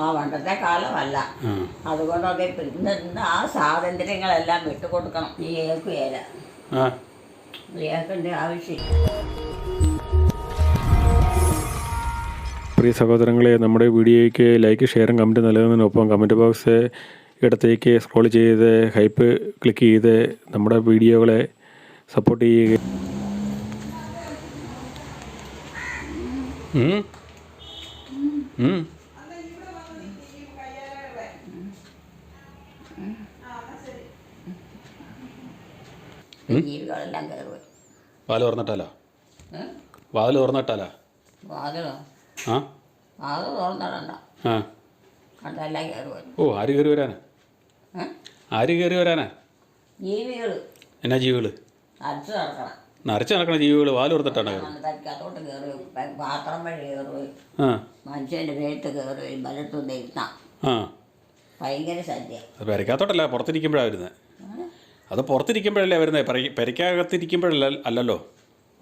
ആ പണ്ടത്തെ കാലമല്ല. അതുകൊണ്ടൊക്കെ ഇന്ന് ഇന്ന് ആ സ്വാതന്ത്ര്യങ്ങളെല്ലാം വിട്ടുകൊടുക്കണം. ഈ ഏക്ക് നീ ഏക്കേണ്ട ആവശ്യം. പ്രിയ സഹോദരങ്ങളെ നമ്മുടെ വീഡിയോയ്ക്ക് ലൈക്ക് ഷെയറും കമന്റ് നൽകുന്നതിനൊപ്പം കമന്റ് ബോക്സ് ഇടത്തേക്ക് സ്ക്രോൾ ചെയ്ത് ഹൈപ്പ് ക്ലിക്ക് ചെയ്ത് നമ്മുടെ വീഡിയോകളെ സപ്പോർട്ട് ചെയ്യുക. ജീവികളെല്ലാം കയറുക വാൽ തുറന്നിട്ടാലോ? വാതിൽ തുറന്നിട്ടാലോ? വാതിലോ ആ? വാതിൽ തുറന്നിടണ്ട ആ. കണ്ടെല്ലാം കയറുക ഓ ആര് കയറി വരാനാ? ആര് കയറി വരാനാ? ജീവികൾ എന്നാ ജീവികൾ നരച്ചു നടക്കണം. നരച്ച് നടക്കണ ജീവികൾ വാൽ കയറി മണ്ണിത്തരിക്കകത്തോട്ട് കയറി പാത്രം വഴി കയറുകയും ആ. മനുഷ്യന്റെ ഇരുത്താം ആ. ഭയങ്കര സദ്യ പെരക്കാത്തോട്ടല്ല പെരക്കകത്തോട്ടല്ല പുറത്തിരിക്കുമ്പോഴാണ് വരുന്നത് അത് പുറത്തിരിക്കുമ്പോഴല്ലേ വരുന്നത് പെരയ്ക്കകത്തിരിക്കുമ്പോഴല്ല അല്ലല്ലോ?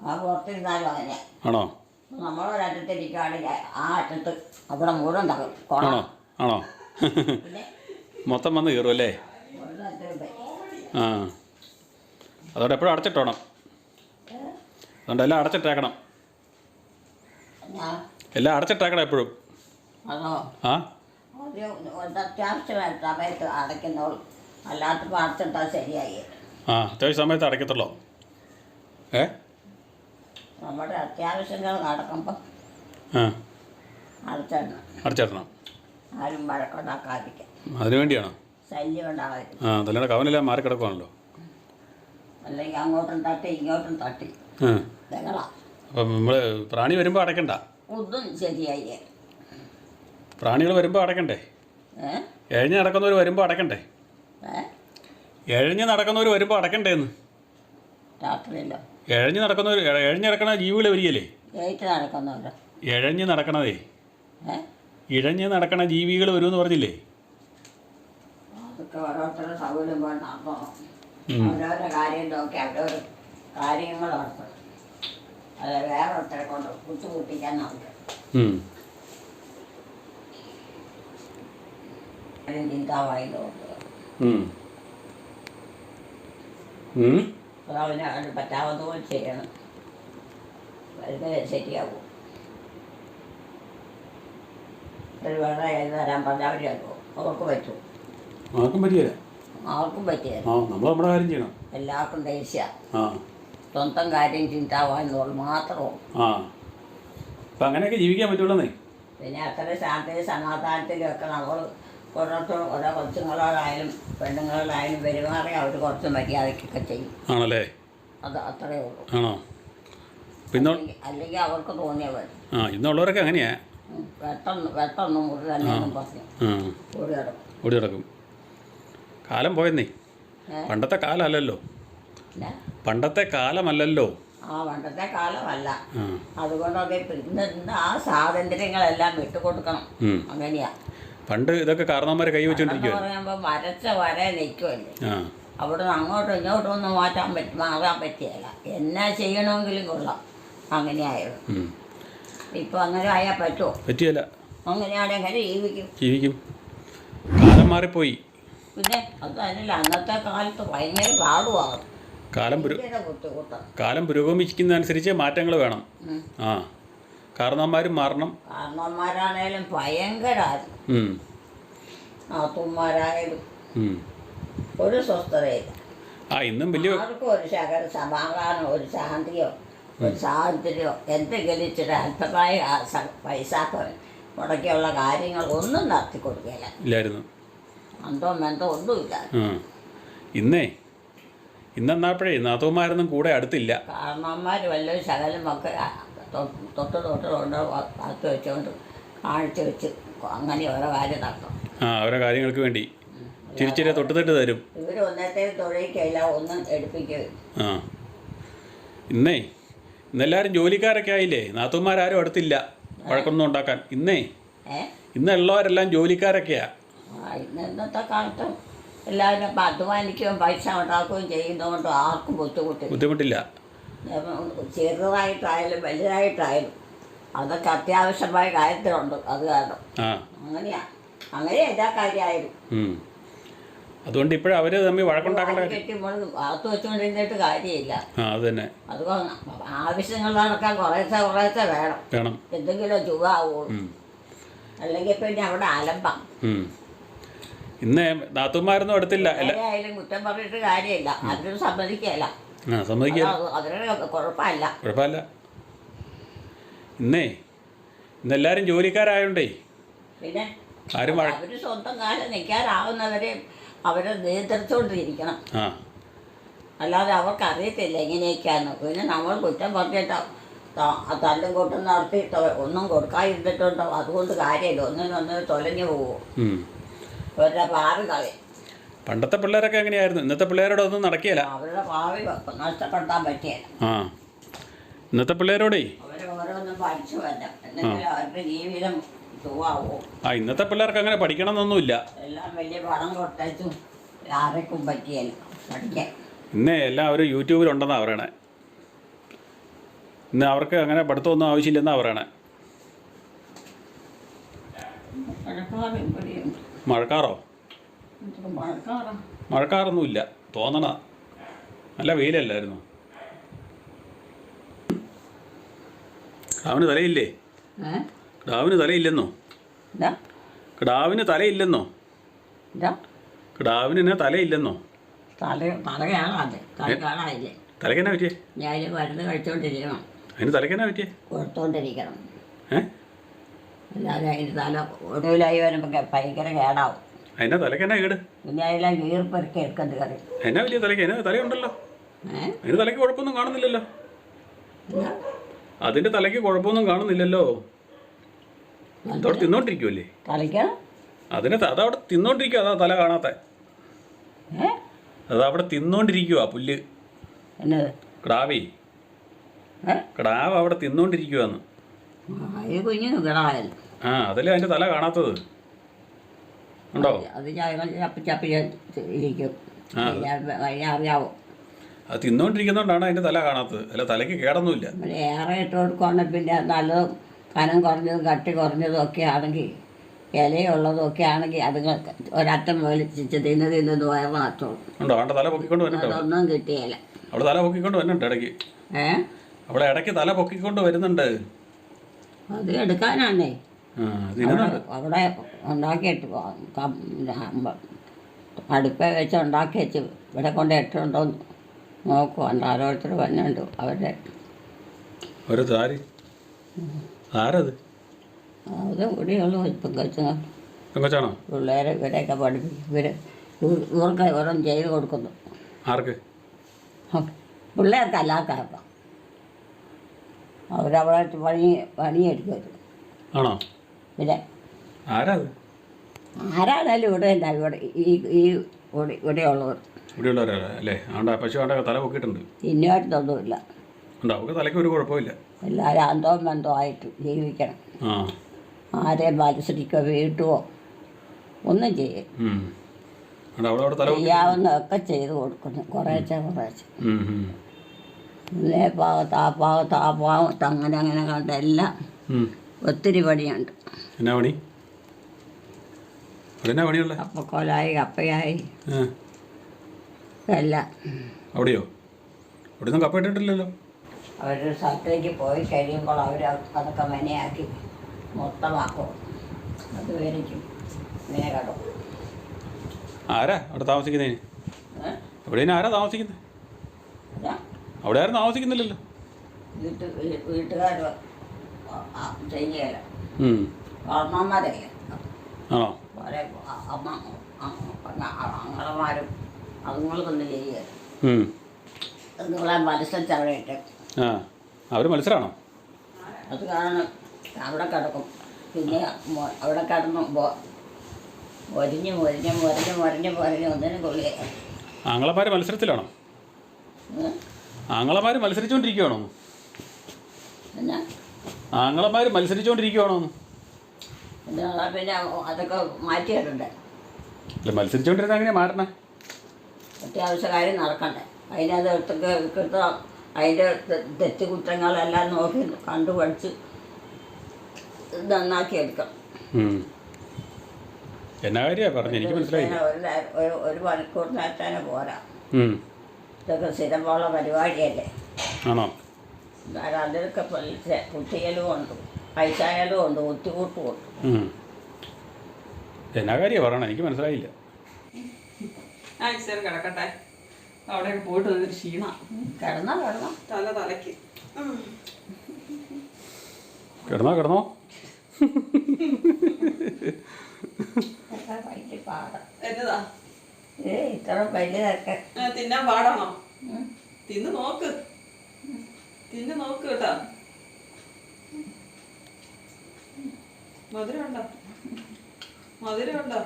ആ പുറത്തിരുന്നാലും അങ്ങനെ. ആണോ? നമ്മളൊരറ്റത്തിരിക്കുകയാണെങ്കിൽ ആ അറ്റത്ത് അവിടെ മുഴുവൻ തകർ ആണോ? ആണോ? മൊത്തം വന്ന് കയറും അല്ലേ? ആ. അതോടെ എപ്പോഴും അടച്ചിട്ടോണം. അതുകൊണ്ട് എല്ലാം അടച്ചിട്ടേക്കണം. എല്ലാം അടച്ചിട്ടേക്കണം എപ്പോഴും. ആ? അത്യാവശ്യമായിട്ട് സമയത്ത് അടയ്ക്കുന്നോൾ അല്ലാത്തപ്പോൾ അടച്ചിട്ടാൽ ശരിയായി? ആ അത്യാവശ്യ സമയത്ത് അടയ്ക്കത്തുള്ളോ ഏ? നമ്മുടെ അത്യാവശ്യങ്ങൾ നടക്കുമ്പോൾ ആ. അടച്ചിടണം. അടച്ചിടണം. ആരും വഴക്കുണ്ടാക്കാതിരിക്കാം അതിനു വേണ്ടിയാണോ? ശല്യം ഉണ്ടാകാതിരിക്കും ആ തലയുടെ കവനെല്ലാം മാറി കിടക്കുവാണല്ലോ അല്ലെങ്കിൽ അങ്ങോട്ടും തട്ടി ഇങ്ങോട്ടും തട്ടി. ആ. ബഹള. അപ്പം നമ്മൾ പ്രാണി വരുമ്പോൾ അടയ്ക്കണ്ട ഒന്നും ശരിയായി. പ്രാണികൾ വരുമ്പോൾ അടയ്ക്കണ്ടേ ഏ? എഴഞ്ഞ് നടക്കുന്നവർ വരുമ്പോൾ അടയ്ക്കണ്ടേ എഴഞ്ഞ് നടക്കുന്നവർ വരുമ്പോൾ അടക്കണ്ടേന്ന്. രാത്രിയല്ലോ. രാത്രിയിലോ എഴഞ്ഞ് നടക്കുന്നവർ എഴഞ്ഞ് നടക്കണ ജീവികളെ വരികയല്ലേ? ഗേറ്റ് എഴഞ്ഞ് നടക്കണതേ. ഇഴഞ്ഞ് നടക്കണ ജീവികൾ വരുമെന്ന് പറഞ്ഞില്ലേ? അതൊക്കെ ഓരോരുത്തരുടെ സൗകര്യം പോലെ നടത്തണം. ഓരോരോ കാര്യം നോക്കി അവരവർ കാര്യങ്ങൾ നടത്തണം അല്ല വേറെ ഒരുത്തരെ കൊണ്ട് കുത്തുകൂട്ടിക്കാൻ നമുക്ക് ഉം. ചിന്താവായി ഉം. ഉം. അതവന് അവന് പറ്റാവുന്ന പോലെ ചെയ്യണം. വരുന്നത് ശരിയാവും. ഒരു വെള്ളം എഴുതി തരാൻ പറഞ്ഞാൽ അവർ തരുമോ അവർക്ക് പറ്റും. ആർക്കും പറ്റിയല്ല ആർക്കും പറ്റിയല്ല നമ്മൾ നമ്മുടെ കാര്യം ചെയ്യണം. എല്ലാവർക്കും ദേഷ്യ. സ്വന്തം കാര്യം ചിന്താവാന്നുള്ളത് അപ്പം അങ്ങനെയൊക്കെ ജീവിക്കാൻ പറ്റുള്ളന്നേ. പിന്നെ അത്ര ശാന്തി സമാധാനത്തിലും ഒക്കെ നമ്മൾ ഓരോരുത്തർ ഓരോ കൊച്ചുങ്ങളോടായാലും പെണ്ണുങ്ങളോടായാലും പെരുമാറി അവർ കുറച്ച് മര്യാദയ്ക്കൊക്കെ ചെയ്യും. ആണല്ലേ? അത് അത്രയേ ഉള്ളൂ. ആണോ? പിന്നെ അല്ലെങ്കിൽ- അവർക്ക് തോന്നിയ പോലെ ആ ഇന്നുള്ളവരൊക്കെ അങ്ങനെയാ. വെട്ടം വെട്ടൊന്നും മുറി തന്നെ പറഞ്ഞു. ഓടി കിടക്കും ഓടി കാലം പോയെന്നേ? പണ്ടത്തെ കാലമല്ലല്ലോ പണ്ടത്തെ കാലമല്ലല്ലോ. ആ പണ്ടത്തെ കാലമല്ല. അതുകൊണ്ടൊക്കെ ഇന്ന് ആ സ്വാതന്ത്ര്യങ്ങളെല്ലാം വിട്ടുകൊടുക്കണം. അങ്ങനെയാ. പണ്ട് ഇതൊക്കെ കാരണവന്മാരെ കൈ വെച്ചോണ്ടിരിക്കുവായിരുന്നു പറയുമ്പോൾ വരച്ച വര നിൽക്കുമല്ലേ ആ. അവിടെ നിന്ന് അങ്ങോട്ടും ഇങ്ങോട്ടും ഒന്നും മാറ്റാൻ പറ്റി മാറാൻ പറ്റിയല്ല. എന്നാ ചെയ്യണമെങ്കിലും കൊള്ളാം. അങ്ങനെയായിരുന്നു. ഉം. ഇപ്പം അങ്ങനെ ആയാൽ പറ്റുമോ പറ്റിയല്ല. അങ്ങനെയാണെങ്കിൽ എങ്ങനെ ജീവിക്കും. ജീവിക്കും. കാലം മാറിപ്പോയി. പിന്നെ അന്നത്തെ കാലത്ത് ഭയങ്കര പാടുമാകും കാലം പുരു ഭയങ്കര ബുദ്ധിമുട്ടാണ്. കാലം പുരോഗമിക്കുന്നതനുസരിച്ച് മാറ്റങ്ങൾ വേണം. ആ. കാരണവന്മാരും മാറണം. കാരണവന്മാരാണേലും ഭയങ്കരമായിരുന്നു ഉം. നാത്തുമാരായാലും. ഒരു സ്വസ്ഥതയില്ല. ആ ഇന്നും വലിയ ആർക്കും ഒരു ശകല സമാധാനം ഒരു ശാന്തിയോ ഒരു സ്വാതന്ത്ര്യമോ എന്തെങ്കിലും ഇച്ചിരി അല്പമായ ആ പൈസ മുടക്കിയുള്ള കാര്യങ്ങൾ ഒന്നും നടത്തി കൊടുക്കില്ല ഇല്ലായിരുന്നു. അന്തോ മെന്തോ ഒന്നുമില്ല. ഇന്നേ ഇന്നെന്നാപ്പോഴേ നാത്തോമാരൊന്നും കൂടെ അടുത്തില്ല. കാരണവന്മാർ വല്ലതും ശകലം ഒക്കെ ആ തൊ- തൊട്ട് തൊട്ട് കൊണ്ട് കാത്തു വെച്ചുകൊണ്ട് കാണിച്ചു വെച്ച് അങ്ങനെ ഓരോ കാര്യം നടത്തും ആ ഓരോ കാര്യങ്ങൾക്ക് വേണ്ടി. തിരിച്ചിട്ട് തൊട്ട് തൊട്ട് തരും. ഇവർ ഒന്നത്തെ തൊഴിലിക്കല്ല ഒന്നും എടുപ്പിക്കുകയും ആ. ഇന്നേ ഇന്നെല്ലാവരും ജോലിക്കാരൊക്കെ ആയില്ലേ? നാത്തൂന്മാരാരും അടുത്തില്ല വഴക്കൊന്നും ഉണ്ടാക്കാൻ. ഇന്നേ ഇന്നുള്ളവരെല്ലാം ജോലിക്കാരൊക്കെയാ. ഇന്നത്തെ കാലത്ത് എല്ലാവരും അധ്വാനിക്കുകയും പൈസ ഉണ്ടാക്കുകയും ചെയ്യുന്നതുകൊണ്ട് ആർക്കും ബുദ്ധിമുട്ടില്ല. ബുദ്ധിമുട്ടില്ല. ചെറുതായിട്ടായാലും വലുതായിട്ടായാലും അതൊക്കെ അത്യാവശ്യമായ കാര്യത്തിലുണ്ട് അത് കാരണം. അങ്ങനെയാ. അങ്ങനെ എല്ലാ കാര്യമായാലും. അതുകൊണ്ട് ഇപ്പോഴും അവർ തമ്മിൽ വഴക്കുണ്ടാക്കേണ്ട ഭാഗത്ത് വെച്ചുകൊണ്ടിരുന്നിട്ട് കാര്യമില്ല. ആ അത് തന്നെ. ആവശ്യങ്ങൾ നടക്കാൻ കുറേശ്ശെ കുറേശ്ശെ വേണം. വേണം. എന്തെങ്കിലും ചുവാവുള്ളൂ. അല്ലെങ്കിൽ പിന്നെ അവിടെ അലമ്പാം. ഇന്ന് നാത്തുമാരൊന്നും എടുത്തില്ല അല്ല ആയാലും കുറ്റം പറഞ്ഞിട്ട് കാര്യമില്ല. അവരും സമ്മതിക്കല്ല കുഴപ്പമില്ല. കുഴപ്പമില്ല. ഇന്നേ ഇന്നെല്ലാവരും ജോലിക്കാരായോണ്ടേ. പിന്നെ ആരും അവർ സ്വന്തം കാലം നിൽക്കാറാവുന്നവരെ അവരെ നിയന്ത്രിച്ചുകൊണ്ടിരിക്കണം ആ. അല്ലാതെ അവർക്ക് അറിയത്തില്ല എങ്ങനെയൊക്കെയാണ് പിന്നെ നമ്മൾ കുറ്റം പറഞ്ഞിട്ട് തല്ലും കൂട്ടും നടത്തി ഒന്നും കൊടുക്കാതിരുന്നിട്ടുണ്ടോ? അതുകൊണ്ട് കാര്യമില്ല. ഒന്നിനൊന്നിന് തൊലഞ്ഞു പോകും. അവരുടെ ഭാവി കളി. പണ്ടത്തെ പിള്ളേരൊക്കെ എങ്ങനെയായിരുന്നു? ഇന്നത്തെ പിള്ളേരോട് ഒന്നും നടക്കിയല്ല അവരുടെ ഭാവി നഷ്ടപ്പെടുത്താൻ പറ്റിയല്ല. ആ. ഇന്നത്തെ പിള്ളേരോടേ? അവർ ഓരോന്നും ജീവിതം സുഖമാവും ആ ഇന്നത്തെ പിള്ളേർക്ക് അങ്ങനെ പഠിക്കണം എന്നൊന്നുമില്ല എല്ലാം വലിയ പണം കൊടുത്തും ആർക്കും പറ്റിയല്ല. പഠിക്കാൻ. ഇന്നേ എല്ലാവരും അവർ യൂട്യൂബിലുണ്ടെന്നാണ് പറയണേ. ഇന്ന് അവർക്ക് അങ്ങനെ പഠിത്തമൊന്നും ആവശ്യമില്ലെന്നാണ് പറയണേ. മഴക്കാറ് ഇവിടെയുണ്ട് മഴക്കാറോ ഇത് മഴക്കാറാ മഴക്കാറൊന്നുമില്ല. തോന്നണ. നല്ല വെയിലല്ലായിരുന്നു. കിടാവിന് തലയില്ലേ? കിടാവിന് തലയില്ലെന്നോ? കിടാവിന് തലയില്ലെന്നോ? കിടാവിന് എന്നാ തലയില്ലെന്നോ? തലക്കെന്നാ പറ്റിയേ? അതിന് തലക്കെന്നാ പറ്റിയേ? കൊടുത്തോണ്ടിരിക്കണം. ഏ? അല്ലാതെ അതിന് തല ഒടുവിലായി വരുമ്പോൾ ഭയങ്കര കേടാവും. അതിന്റെ എന്നാ കേട്? പിന്നെ അതിലെ വീർപ്പെറുക്കി എടുക്കേണ്ടി കറി. എന്നാ വലിയ തലയ്ക്ക്? എന്നാ തലയുണ്ടല്ലോ ഏ? അതിന് തലയ്ക്ക് കുഴപ്പമൊന്നും കാണുന്നില്ലല്ലോ. അതിന്റെ തലയ്ക്ക് കുഴപ്പമൊന്നും കാണുന്നില്ലല്ലോ. അതവിടെ തിന്നോണ്ടിരിക്കുമല്ലേ തലയ്ക്കണം അതിന് ത- അതവിടെ തിന്നോണ്ടിരിക്കുക അതാ തല കാണാത്ത. ഏ? അതവിടെ തിന്നോണ്ടിരിക്കുക പുല്ല്. എന്നത്? കിടാവേ ഏ? കിടാവ് അവിടെ തിന്നോണ്ടിരിക്കുവാന്ന്. ആ, ഇത് കുഞ്ഞു കിടായാലും ആ അതല്ലേ അതിന്റെ തല കാണാത്തത്. ഉണ്ടോ? അത് ഞങ്ങൾ ചപ്പി ചപ്പി ഇരിക്കും. അത് തിന്നോണ്ടിരിക്കുന്നതുകൊണ്ടാണ് അതിന്റെ തല കാണാത്തത്. അല്ല തലയ്ക്ക് കേടൊന്നുമില്ല. ഏറെ ഇട്ട് കൊടുക്കുകയാണെങ്കിൽ പിന്നെ നല്ലതും കനം കുറഞ്ഞതും കട്ടി കുറഞ്ഞതും ഒക്കെ ആണെങ്കിൽ ഇലയുള്ളതും ഒക്കെ ആണെങ്കിൽ അത് ഒരറ്റം വലിച്ച് തിന്ന് തിന്ന് ഉണ്ടോ? അവളുടെ തല പൊക്കിക്കൊണ്ട് അതൊന്നും കിട്ടിയില്ല തല പൊക്കിക്കൊണ്ട് വരുന്നുണ്ട് ഇടയ്ക്ക്? ഏ? അവളെ ഇടയ്ക്ക് തല പൊക്കിക്കൊണ്ട് വരുന്നുണ്ട്. അത് എടുക്കാനാണേ അവിടെ ഉണ്ടാക്കിയിട്ട് അടുപ്പ വെച്ച് ഉണ്ടാക്കി വെച്ച് ഇവിടെ കൊണ്ട് ഇട്ടുണ്ടോ നോക്കുവാണ്ട് ഓരോരുത്തർ വന്നുണ്ട് അവരുടെ. ആരത്? അത് ഇവിടെയുള്ള ഇപ്പം പെങ്കൊച്ചാണോ? പിള്ളേരെ ഇവരെയൊക്കെ പഠിപ്പിക്കും ഇവർ ഇവർക്ക് ഓരോന്നും ചെയ്ത് കൊടുക്കുന്നു. ആർക്ക്? പിള്ളേർക്ക് അല്ലാത്ത അവരവിടെ പണി പണിയെടുക്കും. ആണോ? പിന്നെ ആരാ അത്? ആരാണേലും ഇവിടെ അല്ല ഇവിടെ ഈ ഈ ഇവിടെ ഉള്ളവർ ഇവിടെയുള്ളവരാ അല്ലേ? ആണ്ട പശു ആണ്ട തല പൊക്കിയിട്ടുണ്ട്. ഇന്നുമായിട്ടൊന്നുമില്ല ഉണ്ടോ? അവർക്ക് തലയ്ക്ക് ഒരു കുഴപ്പമില്ല. എല്ലാവരും അന്തോ മന്തോ ആയിട്ട് ജീവിക്കണം. ആരെയും മത്സരിക്കോ വീട്ടുവോ ഒന്നും ചെയ്യും. ചെയ്യാവുന്നതൊക്കെ ചെയ്ത് കൊടുക്കുന്നു. കുറേശ്ശെ കുറേശ്ശെ. ഇന്നേ ഭാഗത്ത് ആ ഭാഗത്ത് ആ ഭാഗത്ത് അങ്ങനെ അങ്ങനെ കണ്ട എല്ലാം ഉം. ഒത്തിരി പണിയുണ്ട്. എന്നാ പണി? അവിടെ എന്നാ പണിയുള്ള? കപ്പക്കോലായി കപ്പയായി. എല്ലാം അവിടെയോ? അവിടെ ഒന്നും കപ്പ ഇട്ടിട്ടില്ലല്ലോ. അവർ സ്ഥലത്തേക്ക് പോയി കഴിയുമ്പോൾ അവർ അതൊക്കെ മെനയാക്കി മൊത്തമാക്കും. അത് വരയ്ക്കും ഇങ്ങനെ കിടക്കും ആരാ അവിടെ താമസിക്കുന്നതിന് ഇനി ആരാ താമസിക്കുന്നത് അവിടെ ആരും താമസിക്കുന്നില്ലല്ലോ. വീട്ട് വീട്ടുകാർ ചെയ്യുകയില്ല ഉം. കാരണവന്മാരല്ലേ ആണോ? ഓരോ അമ്മ അങ്ങളമാരും അതുങ്ങൾക്കൊന്നും ചെയ്യുക. ഉം. അതുങ്ങളെ മത്സരിച്ച് അവിടെ ഇട്ട് ആ അവർ മത്സരമാണോ അത് കാരണം അവിടെ കിടക്കും. പിന്നെ അവിടെ കിടന്ന് മൊരിഞ്ഞ് മൊരിഞ്ഞ് മൊരഞ്ഞ് മൊരഞ്ഞ് മൊരഞ്ഞ് ഒന്നിനും കൊള്ളിയ ആങ്ങളമാർ മത്സരത്തിലാണോ? ആങ്ങളമാർ മത്സരിച്ചുകൊണ്ടിരിക്കുകയാണോ പിന്നെ ആങ്ങളമാർ മത്സരിച്ചോണ്ടിരിക്കുവാണോ? പിന്നെ അതാ പിന്നെ അതൊക്കെ മാറ്റിയിട്ടുണ്ട് അല്ല മത്സരിച്ചുകൊണ്ടിരുന്ന എങ്ങനെയാ മാറണേ? അത്യാവശ്യ കാര്യം നടക്കണ്ടേ? അതിനത് എടുത്തൊക്കെ എടുത്ത് അതിന്റെ തെറ്റ് കുറ്റങ്ങളെല്ലാം നോക്കി കണ്ടുപഠിച്ച് നന്നാക്കി എടുക്കാം. എന്നാ കാര്യമാണ് പറഞ്ഞു? എനിക്ക് മനസ്സിലായി. ഒരു ഒരു മണിക്കൂർ നേരത്തേനെ പോരാ. ഇതൊക്കെ സ്ഥിരമുള്ള പരിപാടിയല്ലേ? ആണോ? അതിലൊക്കെ കുട്ടികളും ഉണ്ട്. പൈസയാലും ഉണ്ട് ബുദ്ധിമുട്ടും ഉണ്ട്. എന്നാ കാര്യം പറയണം എനിക്ക് മനസ്സിലായില്ല. ആ ഇച്ചിരി കിടക്കട്ടെ. അവിടെ പോയിട്ട് വന്നൊരു ക്ഷീണ. കിടന്നോ കിടന്നോ. തല തലയ്ക്ക്. കിടന്നോ കിടന്നോ. എന്നതാ? ഏ ഇത്ര വലിയതൊക്കെ തിന്നാൻ പാടാണോ? തിന്ന് നോക്ക്. തിന്ന് നോക്ക് കേട്ടാ. മധുരം ഉണ്ടോ? മധുരം ഉണ്ടോ?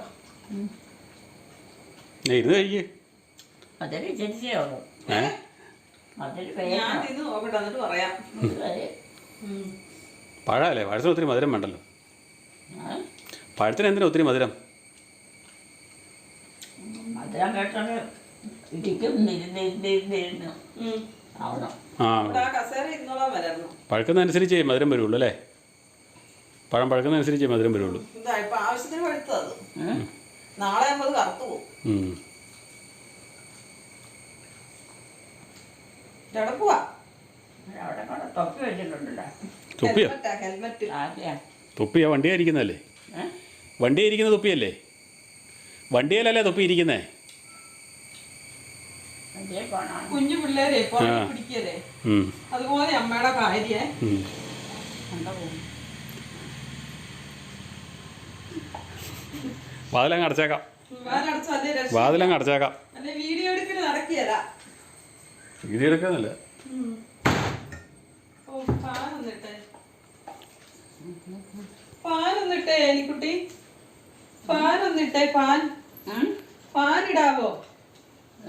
ഇരുന്ന് കഴിക്കേ. ഉള്ളൂ. ഞാൻ പേരാണ് തിന്ന് നോക്കട്ടെ എന്നിട്ട് പറയാം. ഉം. പഴമല്ലേ? പഴത്തിന് ഒത്തിരി മധുരം വേണ്ടല്ലോ. പഴത്തിന് എന്തിനാ ഒത്തിരി മധുരം? മധുരം കേട്ടോണ്ട് ആ. പഴുക്കുന്നതനുസരിച്ച് മധുരം വരുള്ളൂ അല്ലേ? പഴം പഴുക്കുന്നതനുസരിച്ച് മധുരം വരുള്ളൂ. നാളെ കറുത്തു പോകും തുപ്പിയോ? വണ്ടിയായിരിക്കുന്നതല്ലേ വണ്ടിയായിരിക്കുന്ന തുപ്പിയല്ലേ? വണ്ടിയിലല്ലേ തൊപ്പി ഇരിക്കുന്നേ? കുഞ്ഞു പിള്ളേരെ പിടിക്കരെ. അതുപോലെ അമ്മയുടെ ഭാര്യ വാതിലങ്ങ് അടച്ചേക്കാം. വാതിലങ്ങ് അടച്ചേക്കാം. അല്ലെ വീഡിയോ എടുക്കൽ നടക്കിയല്ല വീഡിയോ എടുക്കാന്നല്ല ഓ പാൻ ഒന്നിട്ടെ പാൻ? പാൻ ഇടാവോ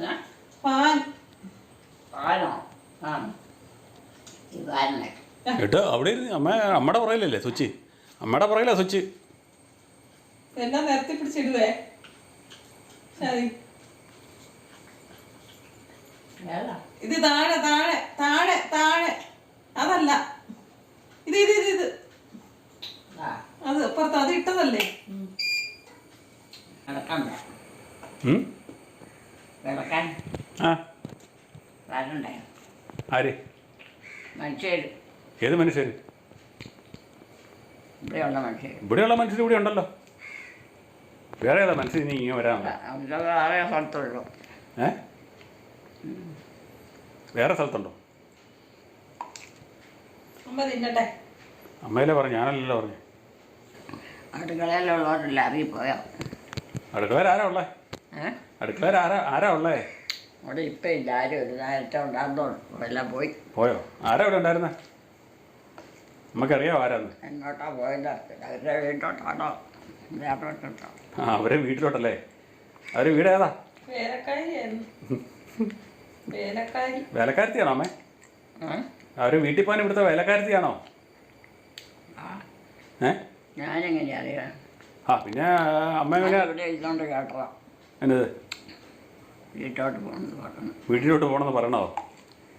ഏ? പാൻ പാലോ ആ ഈ പാലിനെ കേട്ടോ അവിടെ ഇരുന്ന് അമ്മ അമ്മയുടെ പുറകിലല്ലേ സ്വിച്ച്? അമ്മയുടെ പുറകിലാ സ്വിച്ച്. എന്നാ നിരത്തി പിടിച്ചിടുവേ? ഇത് താഴെ താഴെ താഴെ താഴെ. അതല്ല. ഇത് ഇത് ഇത് ഇത്. ആ. അത് പുറത്ത് അത് ഇട്ടതല്ലേ? ആര്? മനുഷ്യർ ഏത് മനുഷ്യർ ഇവിടെയുള്ള മനുഷ്യർ ഇവിടെയുള്ള മനുഷ്യർ ഇവിടെ ഉണ്ടല്ലോ. വേറെ ഏതാ മനുഷ്യർ ഇനി ഇങ്ങനെ വരാനുള്ള അവിടെ വേറെ സ്ഥലത്തുള്ളൂ. ഏ? വേറെ സ്ഥലത്തുണ്ടോ? അമ്മ തിന്നട്ടെ. അമ്മയിലെ പറഞ്ഞു? ഞാനല്ലല്ലോ പറഞ്ഞു. അടുക്കളയിലുള്ളവരെല്ലാം അറിയിപ്പോയോ അടുക്കളയിൽ ആരാ ഉള്ളേ? അടുക്കളയിൽ ആരാ ആരാ ഉള്ളേ? അവിടെ ഇപ്പം ഇല്ല. ആരും ഒരു നേരത്തെ എല്ലാം പോയി. പോയോ? ആരാ ഇവിടെ ഉണ്ടായിരുന്നേ? നമുക്കറിയാമോ ആരാന്ന്. എങ്ങോട്ടാ പോയത്? അവരുടെ വീട്ടോട്ടാണോ വേറോട്ടോ ആ അവരെ വീട്ടിലോട്ടല്ലേ? അവരെ വീട് ഏതാ? വേലക്കാരത്തിയാണോ അമ്മേ? അവർ വീട്ടിൽ പോകാൻ ഇവിടുത്തെ വേലക്കാരത്തിയാണോ? ആ. ഏ? ഞാനെങ്ങനെ അറിയാം ആ പിന്നെ അമ്മ എങ്ങനെ ഇവിടെ ഇരുന്നോണ്ട് കേട്ടതാ. എന്നത്? വീട്ടോട്ട് പോകണമെന്ന് പറഞ്ഞു. വീട്ടിലോട്ട് പോകണമെന്ന് പറയണോ?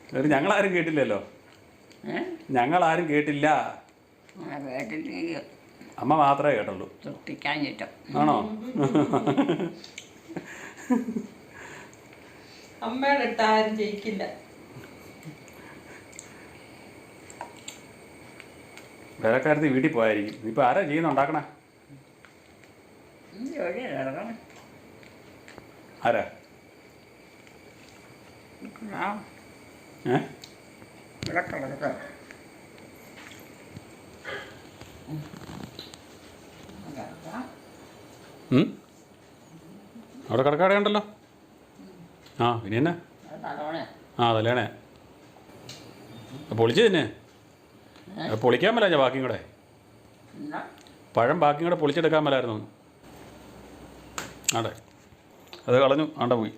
എന്നിട്ട് ഞങ്ങളാരും കേട്ടില്ലല്ലോ. ഞങ്ങളാരും കേട്ടില്ല. അമ്മ മാത്രമേ കേട്ടുള്ളൂ. തൃപ്തിക്കാൻ ആണോ? അമ്മയുടെ ആരും ജയിക്കില്ല. വേലക്കാരത്തി വീട്ടിൽ പോയായിരിക്കും. ഇപ്പൊ ആരാ ചെയ്യുന്നുണ്ടാക്കണ ആരാ? ഏ? ഉം? അവിടെ കിടക്കാടെ ഉണ്ടല്ലോ ആ പിന്നെ എന്നാ? ആ തലേണേ പൊളിച്ചു തന്നെ. പൊളിക്കാൻ മേലാ ബാക്കിയും കൂടെ. പഴം ബാക്കിയും കൂടെ പൊളിച്ചെടുക്കാൻ മേലായിരുന്നു. ആടെ. അത് കളഞ്ഞു. ആണ്ട പോയി.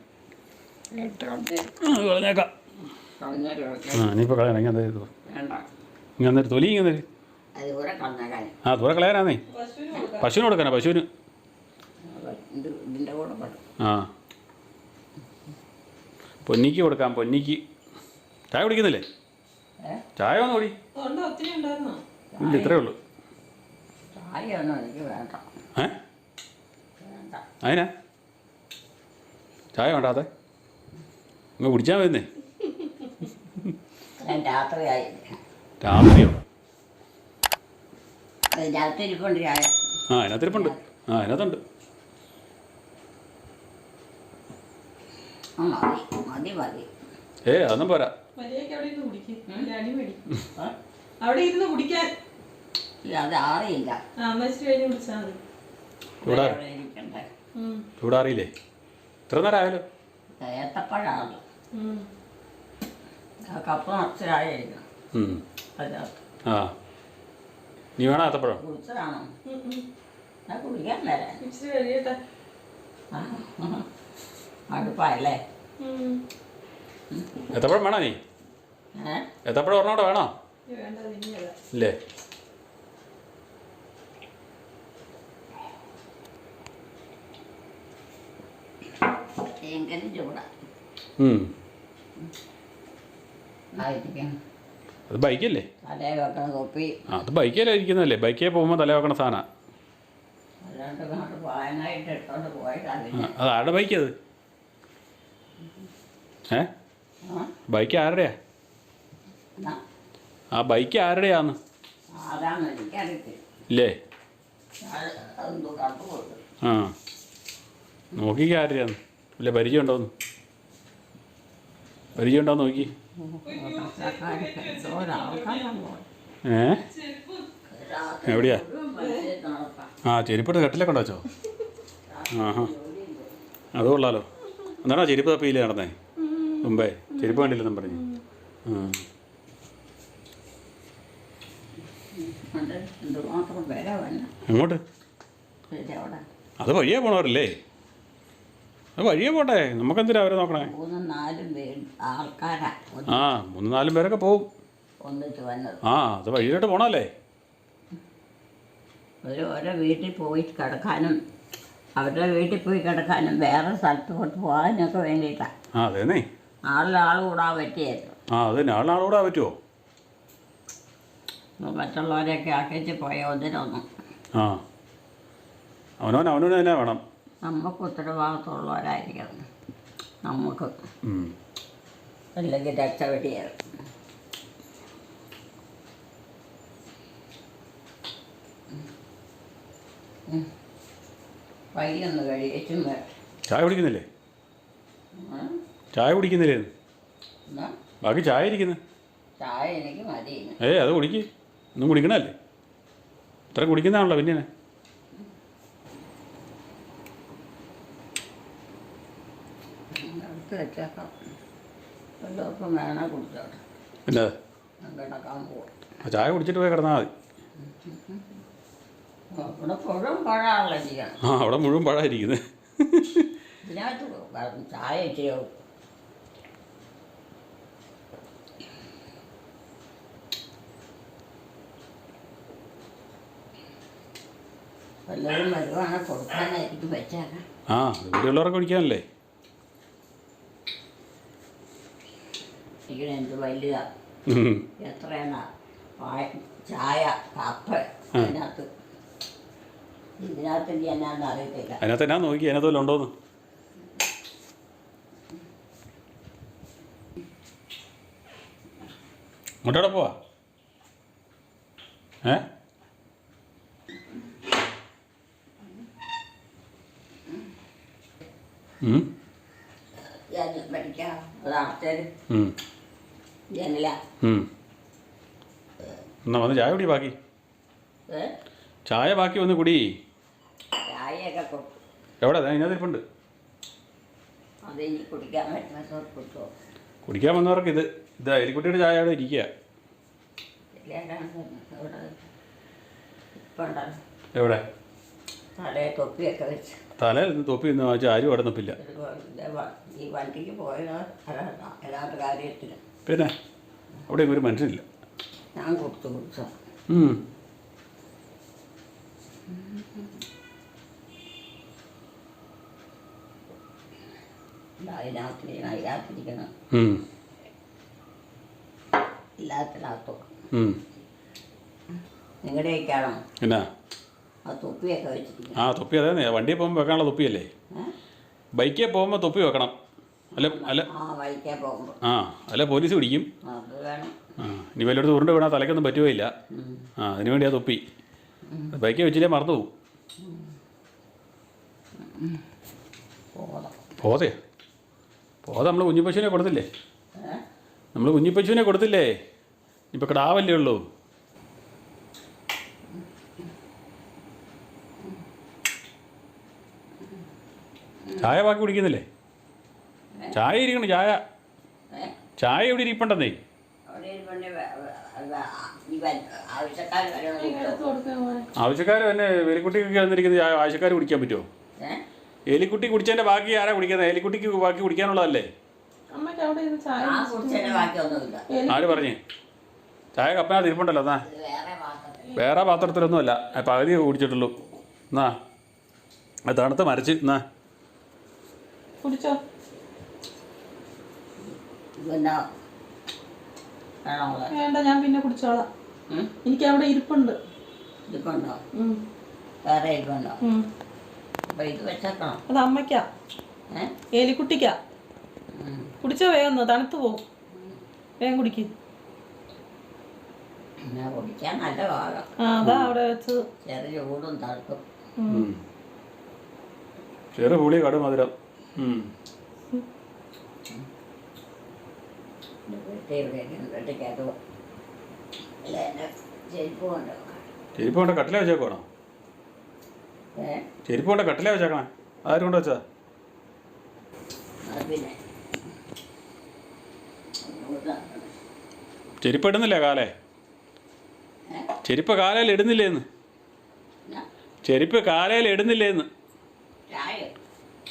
കളഞ്ഞേക്കാം. ആ ഇനിയിപ്പോൾ കളയണം. ഇങ്ങനെ ഇങ്ങനെ തരും തൊലി ഇങ്ങനെ തരും ആ ദൂരെ കളയാനാന്നേ. പശുവിന് കൊടുക്കാം പശുവിന്. കൊടുക്കാനാ പശുവിന് ആ. പൊന്നിക്ക് കൊടുക്കാം പൊന്നിക്ക്. ചായ കുടിക്കുന്നില്ലേ? ചായ ഒന്ന് കുടി. ഇല്ല ഇത്രേ ഉള്ളൂ. ചായയൊന്നും എനിക്ക് വേണ്ട. ഏ? വേണ്ട. അതിനാ? ചായ വേണ്ടാതെ ഇങ്ങ് കുടിച്ചാൽ മതിന്നേ ഞാൻ രാത്രിയായി. രാത്രിയോ? രാത്രി ഇരിക്കൊണ്ട് ചായ ആ അതിനകത്തിരിപ്പുണ്ട്. ആ അതിനകത്തുണ്ട്. മതി മതി മതി. ഏ അതൊന്നും പോരാ. മര്യാദയ്ക്ക് അവിടെ ഇരുന്ന് കുടിക്കാൻ. അത് ആറിയില്ല. ചൂടാറിയില്ലേ? ഇത്ര നേരം ആയാലോ? കപ്പ് നിറച്ച് ചായ ഇരിക്കണം ഉം. അതിനകത്ത്. ആ. നീ വേണോ അത്തപ്പഴം? കുടിച്ചതാണോ. ഞാൻ കുടിക്കാൻ തരാം ഇച്ചിരി കഴിയട്ടെ അടുപ്പായല്ലേ? ഉം. ഏത്തപ്പഴം വേണോ നീ? എത്തപ്പഴം ഏത്തപ്പഴം ഒരെണ്ണം കൂടെ വേണോ? ഇല്ലേ? എങ്കിലും ചൂടാ. അത് ബൈക്കല്ലേ? ആ അത് ബൈക്കല്ലേ ഇരിക്കുന്നതല്ലേ? ബൈക്കേ പോകുമ്പോൾ തല വെക്കണ സാധനം. അത്. ആരുടെ ബൈക്ക് അത്? ഏ? ബൈക്ക് ആരുടെയാ? ആ ബൈക്ക് ആരുടെയാന്ന്? ഇല്ലേ? ആ. നോക്കിക്കാരുടെയാന്ന് ഇല്ല പരിചയം ഉണ്ടോന്ന് പരിചയം ഉണ്ടോന്ന് നോക്കി. ഏ? എവിടെയാ? ആ ചെരുപ്പിട്ട് കെട്ടിലൊക്കെ ഉണ്ടോ വെച്ചോ ആഹാ. അത് കൊള്ളാലോ. എന്താണോ ചെരുപ്പ് തപ്പിയില്ലേ നടന്നേ? മുമ്പേ. ചെരുപ്പ് കണ്ടില്ലെന്നും പറഞ്ഞു. എങ്ങോട്ട്? അത് വഴിയേ പോണവരല്ലേ? വഴിയേ പോട്ടെ. നമുക്കെന്തിനാ അവരെ നോക്കണേ? മൂന്നും നാലും പേര് ആൾക്കാരാ. ഒന്ന് ആ മൂന്ന് നാലും പേരൊക്കെ പോവും. ഒന്നിച്ച് വന്നത് ആ അത് വഴിയിലോട്ട് പോണല്ലേ? ഒരു ഓരോ വീട്ടിൽ പോയി കിടക്കാനും അവരുടെ വീട്ടിൽ പോയി കിടക്കാനും വേറെ സ്ഥലത്തോട്ട് പോകാനൊക്കെ വേണ്ടിയിട്ടാണ് ആ അതേന്നേ. ആളിലാൾ കൂടാൻ പറ്റിയായിരുന്നു. ആ അത് പറ്റുമോ മറ്റുള്ളവരെയൊക്കെ ആക്കിച്ച് പോയ? ഒന്നിനൊന്നും. ആ. അവനവൻ അവനവന് തന്നെ വേണം. നമുക്ക് ഉത്തരവാദിത്തമുള്ളവരായിരിക്കണം. നമുക്ക്. അല്ലെങ്കിൽ രക്ഷപടിയാണ് വൈകിയൊന്ന് ചായ കുടിക്കുന്നില്ലേ? ചായ കുടിക്കുന്നില്ലേ? ബാക്കി ചായ ഇരിക്കുന്നു. ചായ എനിക്ക് മതി ഇനി. അത് കുടിക്ക്. ഒന്നും കുടിക്കണല്ലേ ഇത്ര കുടിക്കുന്നതാണല്ലോ പിന്നെ എടുത്ത് വെച്ചേക്കാം. എല്ലാവർക്കും വേണേ കുടിച്ചോട്ടെ. പിന്നെ? ഞാൻ കിടക്കാൻ പോകും ചായ കുടിച്ചിട്ട് പോയി കിടന്നാൽ മതി. ഇവിടെ ആ അവിടെ മുഴുവൻ പഴമായിരിക്കുന്നത് ഇതിനകത്ത് ചായ കൊടുക്കാനായിരിക്കും വെച്ചേക്കാം ആ ഇവിടെയുള്ളവരൊക്കെ കുടിക്കാനല്ലേ? എന്ത് വലുതാ. എത്രയാണ് ചായ കപ്പ് അതിനകത്ത്. ഇതിനകത്ത് എന്നാന്ന് അറിയത്തില്ല. അതിനകത്ത് എന്നാ നോക്കി അതിനകത്ത് വല്ലതും ഉണ്ടോന്ന്? ഇങ്ങോട്ടോടെ പോവാ. ഏ? ഉം. ജനൽ പഠിക്കാം. അതാ. ജനല. എന്നാ വന്ന് ചായ കുടി ബാക്കി. ചായ ബാക്കി വന്ന് കുടി. ചായയൊക്കെ എവിടെ? ദേ ഇതിനകത്ത് ഇരിപ്പുണ്ട്. അത് ഇനി കുടിക്കാൻ വന്നവർക്ക് ഇത് ഇത് എലിക്കുട്ടിയുടെ ചായ അവിടെ ഇരിക്കുക എവിടെ? തലയിൽ നിന്ന് തൊപ്പി നിന്ന് ആരും അവിടെ നിൽപ്പില്ല ഈ വണ്ടിക്ക് പോയത് കാര്യത്തിന്. പിന്നെ അവിടെ ഒരു മനുഷ്യനില്ല. ഞാൻ കൊടുത്തു. നിങ്ങളുടെയൊക്കെയാണോ? എന്നാ? ആ തൊപ്പിയൊക്കെ വെച്ചിരിക്കുന്നത്. ആ തൊപ്പി അതെ വണ്ടിയിൽ പോകുമ്പോൾ വെക്കാനുള്ള തൊപ്പിയല്ലേ? ബൈക്കിൽ പോകുമ്പോൾ തൊപ്പി വെക്കണം. അല്ല അല്ല. ആ ആ അല്ല പോലീസ് പിടിക്കും. ആ ഇനി വല്ലയിടത്ത് ഉരുണ്ട് വീണാൽ തലയ്ക്കൊന്നും പറ്റുകയില്ല. ആ അതിന് വേണ്ടിയാ തൊപ്പി. ബൈക്ക് വെച്ചില്ലേ മറന്നു പോകും പോതേ. പോതെ നമ്മൾ കുഞ്ഞിപ്പശുവിനെ കൊടുത്തില്ലേ? നമ്മൾ കുഞ്ഞിപ്പശുവിനെ കൊടുത്തില്ലേ? ഇപ്പം കിടാവല്ലേ ഉള്ളൂ. ചായ ബാക്കി കുടിക്കുന്നില്ലേ? ചായ ഇരിക്കണം ചായ? ചായ ഇവിടെ ഇരിപ്പണ്ടെന്നേ ആവശ്യക്കാർ തന്നെ എലിക്കുട്ടിക്ക് വന്നിരിക്കുന്നത് ചായ ആവശ്യക്കാർ കുടിക്കാൻ പറ്റുമോ? എലിക്കുട്ടി കുടിച്ചതിന്റെ ബാക്കി ആരാ കുടിക്കുന്നത്? എലിക്കുട്ടിക്ക് ബാക്കി കുടിക്കാനുള്ളതല്ലേ? ആര് പറഞ്ഞു? ചായ കപ്പനകത്ത് ഇരിപ്പുണ്ടല്ലോ എന്നാ? വേറെ പാത്രത്തിൽ വേറെ പാത്രത്തിലൊന്നുമല്ല. പകുതി കുടിച്ചിട്ടുള്ളൂ. എന്നാ? തണുത്ത് മരച്ച് എന്നാ? കുടിച്ചോ? പിന്നെ വേണോ വേണ്ട ഞാൻ പിന്നെ കുടിച്ചോളാം. എനിക്ക് അവിടെ ഇരിപ്പുണ്ട്. ഇരിപ്പുണ്ടോ. വേറെ ഇരിപ്പുണ്ടോ? ഉം. അപ്പൊ ഇത് വെച്ചേക്കണം? അത് അമ്മയ്ക്കാ. ഏലിക്കുട്ടിക്കാ. കുടിച്ചോ വേഗം തണുത്ത് പോകും വേഗം കുടിക്ക്. കുടിക്കാൻ നല്ല ഭാഗം ആ അതാ അവിടെ വെച്ചത് ചെറിയ ചൂടും തണുപ്പും. ഉം. ചെറു പുളി കടു മധുരം ഉം. വീട്ടിൽ എവിടെയെങ്കിലും വീട്ടിക്കകത്ത് അല്ല എന്റെ ചെരുപ്പ് കൊണ്ട് കട്ടില വെച്ചേക്കണോ ചെരുപ്പ് കൊണ്ട് കട്ടില വെച്ചേക്കണേ. ആരും കൊണ്ട് വെച്ചാ ചെരുപ്പ് ഇടുന്നില്ല കാലേ? ചെരുപ്പ് കാലയിൽ ഇടുന്നില്ലേന്ന്? ചെരുപ്പ് കാലയിൽ ഇടുന്നില്ലേന്ന്?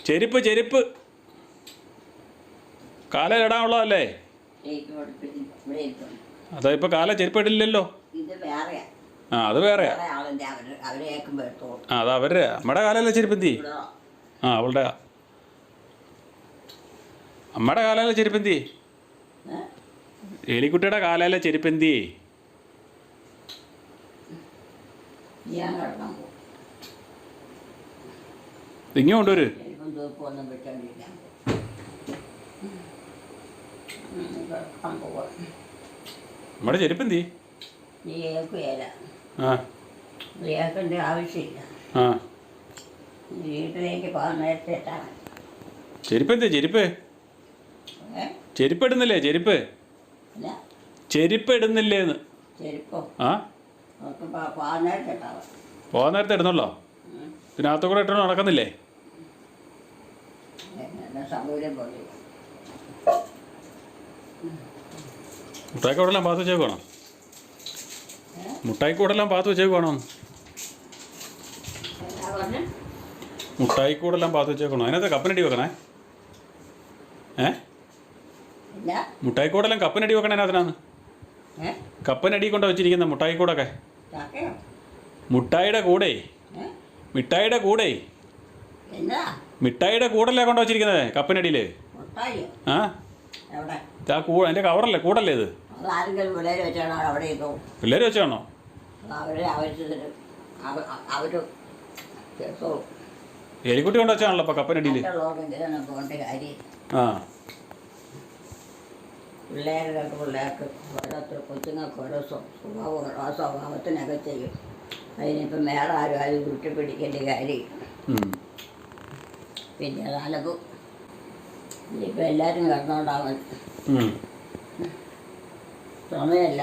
ചെരുപ്പ് ചെരുപ്പ്. കാലയിൽ ഇടാനുള്ളതല്ലേ? അതാ ഇപ്പൊ കാല ചെരുപ്പിടില്ലല്ലോ ആ അത് വേറെ ആ അത് അവരുടെ നമ്മുടെ കാലല്ല ചെരുപ്പന്തി? ആ അവളുടെ. അമ്മയുടെ കാലല്ല ചെരുപ്പന്തി? എലിക്കുട്ടിയുടെ കാലല്ല ചെരുപ്പന്തി? ഇങ്ങോട്ടൊരു ഒന്നും പോവാം നമ്മുടെ ചെരുപ്പ് എന്തി നീ കേൾക്കുകയില്ല ആ. ആവശ്യമില്ല. ആ. നീ വീട്ടിലേക്ക് പോകാൻ നേരത്തെ എത്താൻ ചെരുപ്പ് എന്തി ചെരുപ്പ്? ഏ? ചെരുപ്പ് ഇടുന്നില്ലേ ചെരുപ്പ്? അല്ല ചെരുപ്പ് ഇടുന്നില്ലേന്ന് ചെരുപ്പോ? ആ. പോ- പോകാൻ നേരത്തെ എത്താവാം പോകാൻ നേരത്തെ ഇടുന്നല്ലോ ഇതിനകത്ത് കൂടെ ഇട്ടോ നടക്കുന്നില്ലേ? എന്നെ സൗകര്യം പോലെ. മുട്ടായി കൂടെല്ലാം പാത്ത് വെച്ചേക്കണോ മുട്ടായി കൂടെല്ലാം പാത്ത് വെച്ചേക്കണോ മുട്ടായി കൂടെല്ലാം പാത്ത് വെച്ചേക്കണോ അതിനകത്ത് കപ്പനടി വെക്കണേ. ഏ? മുട്ടായി കൂടെല്ലാം കപ്പനടി വെക്കണേ ഏ? കപ്പനടി കൊണ്ട് വെച്ചിരിക്കുന്ന മുട്ടായി കൂടൊക്കെ മുട്ടായിയുടെ കൂടെ. മിഠായിയുടെ കൂടെ. മിഠായിയുടെ കൂടല്ലേ കൊണ്ട് വെച്ചിരിക്കുന്നത് കപ്പനടിയിൽ ആ? ആ കൂ അതിന്റെ കവറല്ലേ? കൂടല്ലേ ഇത്? ആരെങ്കിലും പിള്ളേർ വെച്ചാണോ അവിടെ അവരെ ആവശ്യത്തിന് എലിക്കുട്ടി കൊണ്ട് വെച്ചാണല്ലോ അപ്പൊ കപ്പനടിയിൽ മറ്റുള്ളവർക്ക് എന്തിനാണ് പോകേണ്ട കാര്യം. ആ. പിള്ളേർ രണ്ട് പിള്ളേർക്ക് ഓരോരുത്തർ കൊച്ചുങ്ങൾക്ക് ഓരോ സ്വ- സ്വഭാവം ആ സ്വഭാവത്തിനൊക്കെ ചെയ്യും. അതിനിപ്പം വേറെ ആരും ആരും കുട്ടി പിടിക്കേണ്ട കാര്യം പിന്നെ ഇനിയിപ്പോൾ എല്ലാവരും. സമയമല്ല.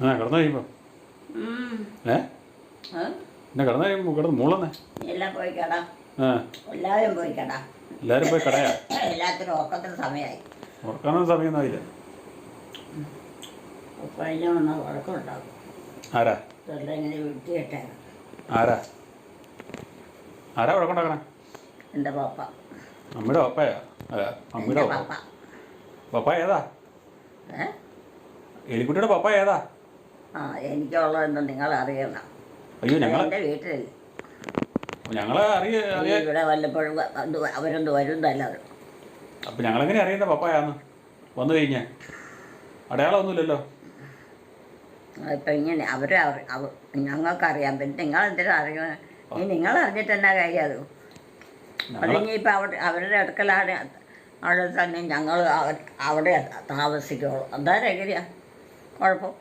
ആ കിടന്നു കഴിയുമ്പോൾ ഏ? എന്നെ കിടന്നു കഴിയുമ്പോൾ കിടന്ന് മൂളന്നേ? എല്ലാം പോയി കടാ. എല്ലാവരും പോയി കടാ. എല്ലാവരും പോയി കടയാ? എല്ലാത്തിനും ഉറക്കത്തിന് സമയമായി ഉറക്കാനൊന്നും സമയമൊന്നും ആയില്ല. ഉറക്കമുണ്ടാകും ആരാ? ഇങ്ങനെ വിട്ടിയിട്ടേ ആരാ? ആരാ ഉഴക്കുണ്ടാക്കണേ എന്റെ പാപ്പ. അമ്മയുടെ പപ്പയാ? അല്ല അമ്മയുടെ പപ്പ. പപ്പ. ഏതാ? എലിക്കുട്ടിയുടെ പപ്പ ഏതാ? ആ എനിക്കുള്ളതെന്ന് നിങ്ങൾ അറിയണം അയ്യോ ഞങ്ങൾ എന്റെ വീട്ടിൽ ഞങ്ങളെ അറിയ ഇവിടെ വല്ലപ്പോഴും അവരൊന്ന് വരുന്നതല്ലാതെ അപ്പം ഞങ്ങളെങ്ങനെ അറിയുന്ന പപ്പായാന്ന്? വന്നു കഴിഞ്ഞാൽ അടയാളമൊന്നുമില്ലല്ലോ ഇപ്പം ഇങ്ങനെ അവർ അവർ ഞങ്ങൾക്കറിയാം. പിന്നെ നിങ്ങൾ എന്തിനാ അറിയണം ഈ നിങ്ങൾ അറിഞ്ഞിട്ട് എന്നാ കാര്യം അത് ഇപ്പം അവിടെ അവരുടെ അടുക്കലാണ് അവിടെ തന്നെ ഞങ്ങൾ അവിടെ താമസിക്കുള്ളൂ. എന്തായാലും എങ്ങനെയാ? കുഴപ്പം.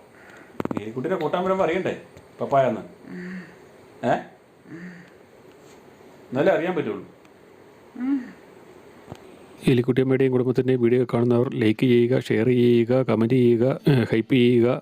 ഈ കുട്ടീനെ കൂട്ടാൻ വരുമ്പോൾ അറിയണ്ടേ? പപ്പായെന്ന്. ഏ? എന്നാലേ അറിയാൻ പറ്റുള്ളൂ. എലിക്കുട്ടിയമ്മയുടെയും കുടുംബത്തിന്റെയും വീഡിയോ കാണുന്നവർ ലൈക്ക് ചെയ്യുക ഷെയർ ചെയ്യുക കമന്റ് ചെയ്യുക ഹൈപ്പ് ചെയ്യുക.